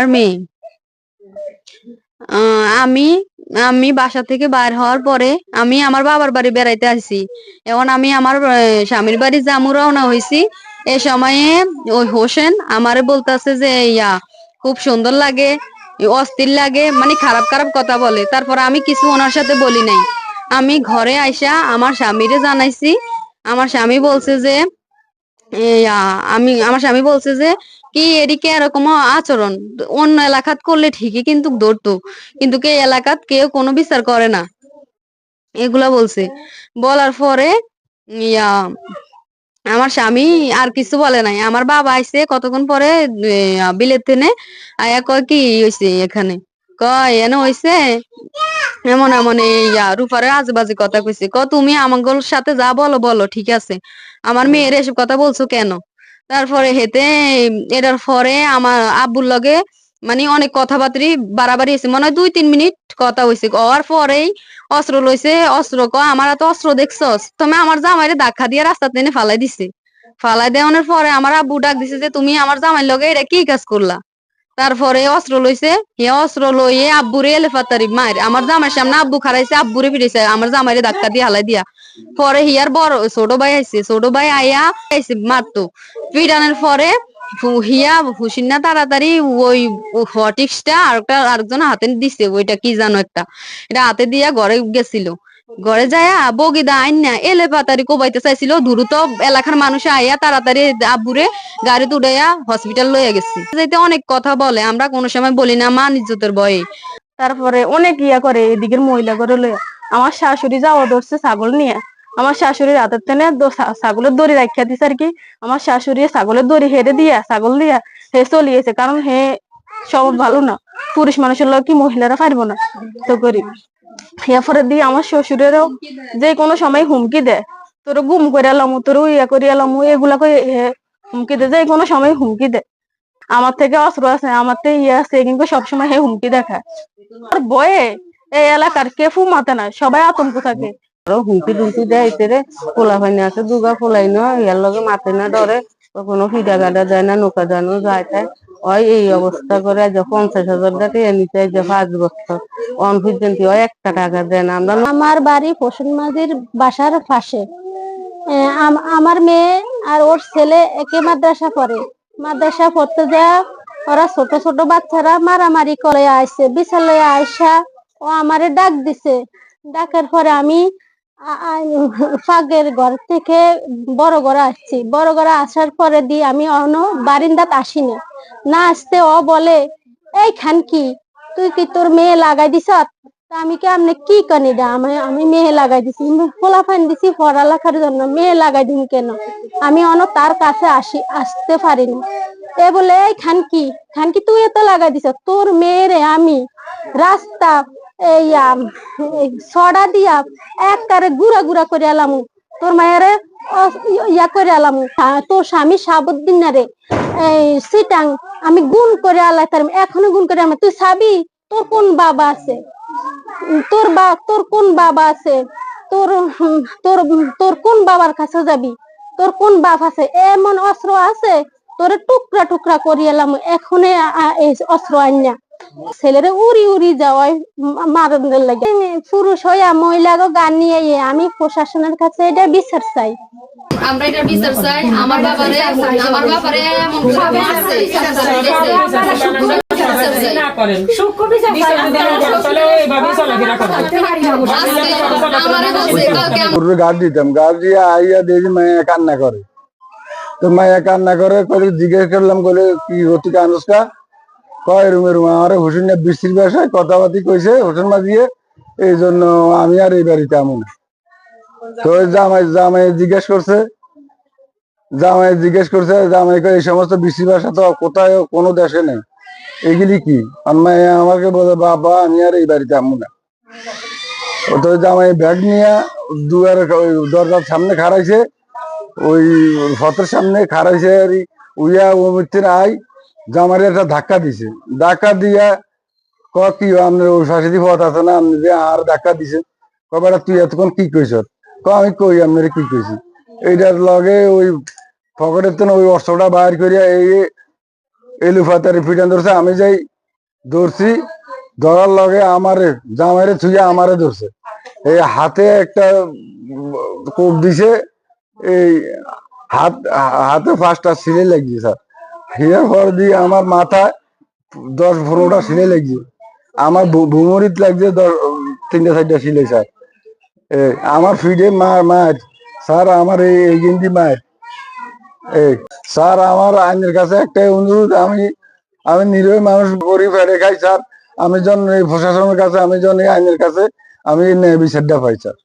ইয়া হ্যাঁ আমি আমি বাসা থেকে বাইর হওয়ার পরে আমি আমার বাবার বাড়ি বেড়াইতে আসি এখন আমি আমার স্বামীর বাড়ি জামু রওনা হয়েছি এ সময়ে ওই হোসেন আমারে বলতেছে যে, ইয়া, খুব সুন্দর লাগে। অস্থির লাগে মানে খারাপ খারাপ কথা বলে। তারপর আমি কিছু ওনার সাথে বলি নাই। আমি ঘরে আইসা আমার স্বামীরে জানাইছি। আমার স্বামী বলছে যে আমি, আমার স্বামী বলছে যে, কি এদিকে এরকম আচরণ? অন্য এলাকাত করলে ঠিকই কিন্তু ধরতো। কিন্তু কে এলাকাত কেউ কোনো বিচার করে না। এগুলা বলছে। বলার পরে, ইয়া আমার স্বামী আর কিছু বলে নাই। আমার বাবা আইছে কতক্ষণ পরে বিলেত থেকে আয়া কয় কি হইছে এখানে? কয়, এনে হইছে, এমন এমন ইয়া, রূপারে আজেবাজে কথা কইছে। ক তুমি আমাগোর সাথে যা বলো বলো, ঠিক আছে। আমার মেয়ের এসব কথা বলছো কেন? তারপরে হেতে এটার পরে আমার আব্বুর লগে মানে অনেক কথাবার্তি বাড়াবাড়ি হয়েছে। মনে হয় দুই, তিন মিনিট কথা হয়েছে। হওয়ার পরেই অস্ত্র লইছে, অস্ত্র ক, আমার এত অস্ত্র দেখছস। তুমি আমার জামাইরে ধাক্কা দিয়ে রাস্তা টেনে ফালাই দিছে। ফালাই দেওয়ানোর পরে আমার আব্বু ডাক দিছে যে, তুমি আমার জামাইর লগে এটা কি কাজ করলা? তারপরে অস্ত্র লইছে। হে অস্ত্র লইয়ে আব্বুরে এলে ফাতারি মার আমার জামাইয়ের সামনে আব্বু খারাইছে আব্বুরে ফিরেছে আমার জামাইরে ধাক্কা দিয়ে হালাই দিয়া। পরে হিয়ার বড়, ছোট ভাই আইছে, ছোট ভাই আইয়া আইছে মারতো। পিটানোর পরে হিয়া হুসিনা তাড়াতাড়ি ওই হটিক্সটা আর একটা আরেকজন হাতে দিছে, ওইটা কি জানো একটা। এটা হাতে দিয়া ঘরে গেছিল। ঘরে যায়া বগিদা আইন না এলে পাতারি কোবাইতে চাইছিল, দ্রুত এলাকার মানুষ আইয়া তাড়াতাড়ি আব্বুরে গাড়িতে উড়াইয়া হসপিটাল লইয়া গেছে। যাইতে অনেক কথা বলে, আমরা কোনো সময় বলি না মা ইজ্জতের ভয়ে। তারপরে অনেক ইয়া করে, এদিকের মহিলা করে লইয়া, আমার শাশুড়ি যাওয়া ধরছে ছাগল নিয়ে। আমার শাশুড়ির হাতের টেনে ছাগলের দড়ি রাখিয়া দিছে আর কি। আমার শাশুড়ি ছাগলের দড়ি হেরে দিয়া, ছাগল দিয়া হে চলিয়েছে কারণ হে সব ভালো না। পুরুষ মানুষের লোক কি মহিলারা পারব না? তো করি এরপরে দিয়ে আমার শ্বশুরেরও যে কোনো সময় হুমকি দেয়। তোর গুম করে এলাম তোর ইয়া করে এলাম এগুলা হুমকি দেয়। যে কোনো সময় হুমকি দেয়। আমার থেকে অস্ত্র আছে, আমার থেকে ইয়ে আছে, কিন্তু সবসময় হে হুমকি দেখায়। আর বয়ে এই এলাকার কে মাতে না। সবাই আতঙ্ক থাকে। আরও হুমকি টুমকি দেয় এতে পোলা ফাইনে আছে দুগা পোলাই না ইয়ার লগে মাতে না ডরে কখনো ফিডা গাডা যায় না, নৌকা জানো যায় তাই ওই এই অবস্থা করে যে পঞ্চাশ হাজার টাকা নিতে যে পাঁচ বছর অন পর্যন্ত ওই একটা টাকা দেয় না আমরা আমার বাড়ি ফসল মাঝির বাসার পাশে। আম- আমার মেয়ে আর ওর ছেলে একে মাদ্রাসা পড়ে মাদ্রাসা পড়তে যা ওরা ছোট ছোট বাচ্চারা মারামারি করে আসছে বিশালয়ে আইসা ও আমারে ডাক দিছে। ডাকের পরে আমি ফাঁকের ঘর থেকে বড় ঘরে আসছি। বড় ঘরে আসার পরে দিয়ে আমি অন্য বারিন্দাত আসিনি। না আসতে ও বলে, এই খান কি? তুই কি তোর মেয়ে লাগাই তা আমি কি আপনি কি কানি দা? আমি আমি মেয়ে লাগাই দিছি। ফোলা ফান দিছি পড়ালেখার জন্য। মেয়ে লাগাই দিন কেন? আমি অন তার কাছে আসি, আসতে পারিনি। এ বলে, এই খান কি? খান কি তুই এত লাগাই দিছ? তোর মেয়েরে আমি। রাস্তা এই সডা দিয়া এক কারে গুড়া গুড়া করে এলাম তোর মায়েরে ইয়া করে এলাম তোর স্বামী সাবুদ্দিন না রে। এই, সিটাং, আমি গুণ করে আল্লাহ এখনও গুণ করে আমার তুই সাবি, তোর কোন বাবা আছে? তোর বা, তোর কোন বাবা আছে? তোর তোর তোর কোন বাবার কাছে যাবি? তোর কোন বাপ আছে? এমন অস্ত্র আছে, তোরে টুকরা টুকরা করি এলাম এখনে অস্ত্র আইনা ছেলেরে উড়ি উড়ি যাওয়াই মারণের লাগে পুরুষ হইয়া মহিলা গান নিয়ে ইয়ে, আমি প্রশাসনের কাছে এটা বিচার চাই আমরা বিচার আমার বাবারে আমার বাবারে এমন ভাবে গাছ দিতাম গাছ দিয়ে আইয়া দেখি মায়া কান্না করে তো মায়া কান্না করে জিজ্ঞেস করলাম বলে কি হতি কানুসকা কয় রুমে রুম? আমার হুসেন বৃষ্টির বাসায় কথাবার্তি কইছে, হোসেন মাঝিয়ে এই জন্য আমি আর এই বাড়িতে আমু না। তো জামাই জামাই জিজ্ঞেস করছে, জামাই জিজ্ঞেস করছে, জামাই এই সমস্ত বৃষ্টির বাসা তো কোথায় কোনো দেশে নেই। এগুলি কি? আর আমাকে বলে, বাবা, আমি আর এই বাড়িতে আমু না। তো জামাই ব্যাগ নিয়ে দুয়ারে দরজার সামনে খাড়াইছে, ওই ফতের সামনে খাড়াইছে আর উইয়া ও আই জামারে একটা ধাক্কা দিছে। ধাক্কা দিয়া ক কি আপনার ওই শাশুড়ি পথ আছে না? আপনি যে, আর ধাক্কা দিছে। কবেটা তুই এতক্ষণ কি কইছ? ক আমি কই আপনার কি কইছি? এইটার লগে ওই পকেটের তো ওই অস্ত্রটা বাইর করিয়া এই এলু ফাতারি ফিটান ধরছে। আমি যাই ধরছি, ধরার লগে আমারে, জামাইরে ছুঁয়ে আমারে ধরছে। এই হাতে একটা কোপ দিছে, এই হাত, হাতে পাঁচটা সিলে লাগিয়ে স্যার। হিয়ার পর দিয়ে আমার মাথায় দশ পনেরোটা সিলে লাগিয়ে আমার ভুমরিত লাগছে দশ, তিনটা চারটা সিলে স্যার। আমার ফিডে মার মার। স্যার, আমার এই গিন্দি মার। এই স্যার, আমার আইনের কাছে একটাই অনুরোধ, আমি আমি নিরীহ মানুষ, গরিব ফেরে খাই, স্যার। আমি যখন এই প্রশাসনের কাছে, আমি যখন এই আইনের কাছে, আমি ন্যায় বিচারটা পাই, স্যার।